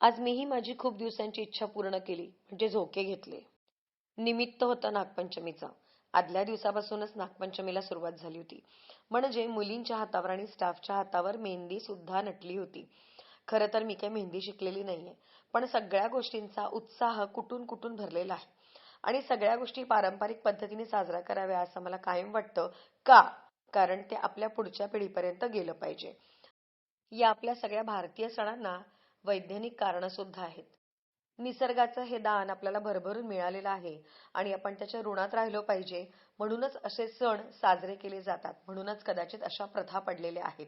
आज मीही माझी खूप दिवसांची इच्छा पूर्ण केली म्हणजे झोके घेतले. निमित्त होतं नागपंचमीचं. आदल्या दिवसापासूनच नागपंचमीला सुरुवात झाली होती. म्हणजे मुलींच्या हातावर आणि स्टाफच्या हातावर मेहंदी सुद्धा नटली होती. खरं तर मी काही मेहंदी शिकलेली नाहीये पण सगळ्या गोष्टींचा उत्साह कुठून कुठून भरलेला आहे. आणि सगळ्या गोष्टी पारंपरिक पद्धतीने साजरा कराव्या असं मला कायम वाटतं का? कारण ते आपल्या पुढच्या पिढीपर्यंत गेलं पाहिजे. या आपल्या सगळ्या भारतीय सणांना वैज्ञानिक कारणं सुद्धा आहेत. निसर्गाचं हे दान आपल्याला भरभरून मिळालेलं आहे आणि आपण त्याच्या ऋणात राहिलो पाहिजे म्हणूनच असे सण साजरे केले जातात म्हणूनच कदाचित अशा प्रथा पडलेल्या आहेत.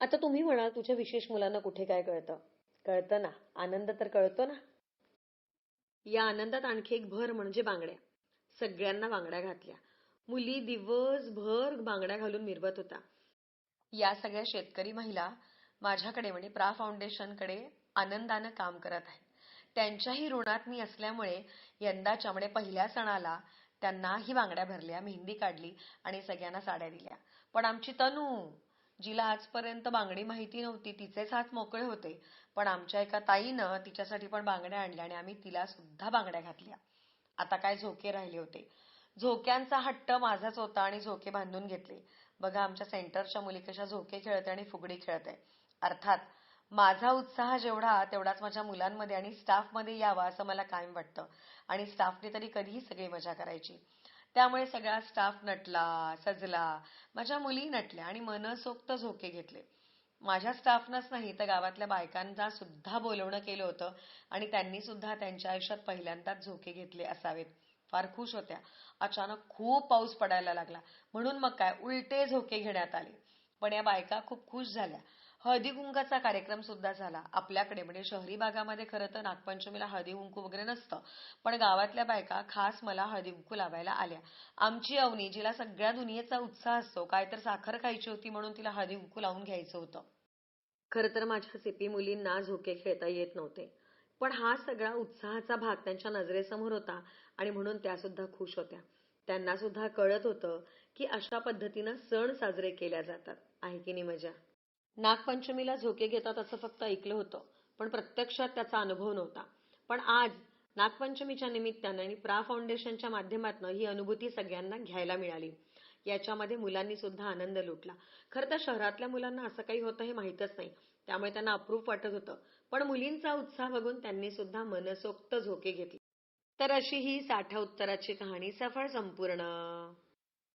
आता तुम्ही म्हणाल तुझ्या विशेष मुलांना कुठे काय कळतं? कळतं ना? आनंद तर कळतो ना? या आनंदात आणखी एक भर म्हणजे बांगड्या. सगळ्यांना बांगड्या घातल्या. मुली दिवसभर बांगड्या घालून मिरवत होता. या सगळ्या शेतकरी महिला माझ्याकडे म्हणजे प्रा फाउंडेशनकडे आनंदानं काम करत आहेत. त्यांच्याही ऋणात मी असल्यामुळे यंदाच्या म्हणजे पहिल्या सणाला त्यांनाही बांगड्या भरल्या मेहंदी काढली आणि सगळ्यांना साड्या दिल्या. पण आमची तनू जिला आजपर्यंत बांगडी माहिती नव्हती तिचेच हात मोकळे होते. पण आमच्या एका ताईनं तिच्यासाठी पण बांगड्या आणल्या आणि आम्ही तिला सुद्धा बांगड्या घातल्या. आता काय झोके राहिले होते. झोक्यांचा हट्ट माझाच होता आणि झोके बांधून घेतले. बघा आमच्या सेंटरच्या मुली कशा झोके खेळते आणि फुगडी खेळते. अर्थात माझा उत्साह जेवढा तेवढाच माझ्या मुलांमध्ये आणि स्टाफमध्ये यावा असं मला कायम वाटतं. आणि स्टाफने तरी कधीही सगळी मजा करायची. त्यामुळे सगळा स्टाफ नटला सजला माझ्या मुली नटल्या आणि मनसोक्त झोके घेतले. माझ्या स्टाफनंच नाही तर गावातल्या बायकांना सुद्धा बोलवणं केलं होतं आणि त्यांनी सुद्धा त्यांच्या आयुष्यात पहिल्यांदाच झोके घेतले असावेत. फार खुश होत्या. अचानक खूप पाऊस पडायला लागला. म्हणून मग काय उलटे झोके घेण्यात आले. पण या बायका खूप खुश झाल्या. हळदी कुंकाचा कार्यक्रम सुद्धा झाला. आपल्याकडे म्हणजे शहरी भागामध्ये खरं तर नागपंचमीला हळदी कुंकू वगैरे नसतं. पण गावातल्या बायका खास मला हळदी कुंकू लावायला आल्या. आमची अवनी जिला सगळ्या दुनियेचा उत्साह असतो काय तर साखर खायची होती म्हणून तिला हळदी कुंकू लावून घ्यायचं होतं. खरं तर माझ्या सिपी मुलींना झोके खेळता येत नव्हते. पण हा सगळा उत्साहाचा भाग त्यांच्या नजरेसमोर होता आणि म्हणून त्या सुद्धा खुश होत्या. त्यांना सुद्धा कळत होतं की अशा पद्धतीनं सण साजरे केल्या जातात. आहे की नाही मजा? नागपंचमीला झोके घेतात असं फक्त ऐकलं होतं पण प्रत्यक्षात त्याचा अनुभव नव्हता. पण आज नागपंचमीच्या निमित्तानं आणि प्रा फाउंडेशनच्या माध्यमातून ही अनुभूती सगळ्यांना घ्यायला मिळाली. याच्यामध्ये मुलांनी सुद्धा आनंद लुटला. खरं तर शहरातल्या मुलांना असं काही होतं हे माहीतच नाही. त्यामुळे त्यांना अप्रूप वाटत होतं. पण मुलींचा उत्साह बघून त्यांनी सुद्धा मनसोक्त झोके घेतले. तर अशी ही साठा उत्तराची कहाणी सफळ संपूर्ण.